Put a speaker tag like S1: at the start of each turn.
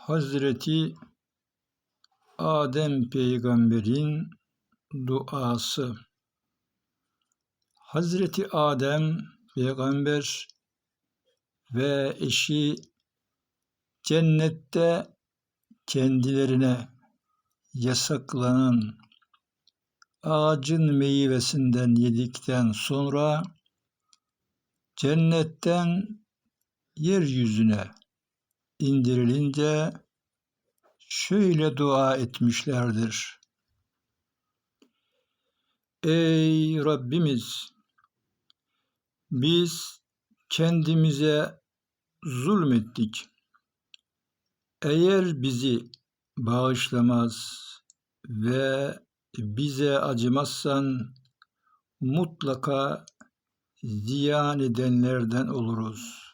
S1: Hazreti Adem peygamberin duası. Hazreti Adem peygamber ve eşi cennette kendilerine yasaklanan ağacın meyvesinden yedikten sonra cennetten yeryüzüne indirilince şöyle dua etmişlerdir. Ey Rabbimiz! Biz kendimize zulmettik. Eğer bizi bağışlamaz ve bize acımazsan mutlaka ziyan edenlerden oluruz.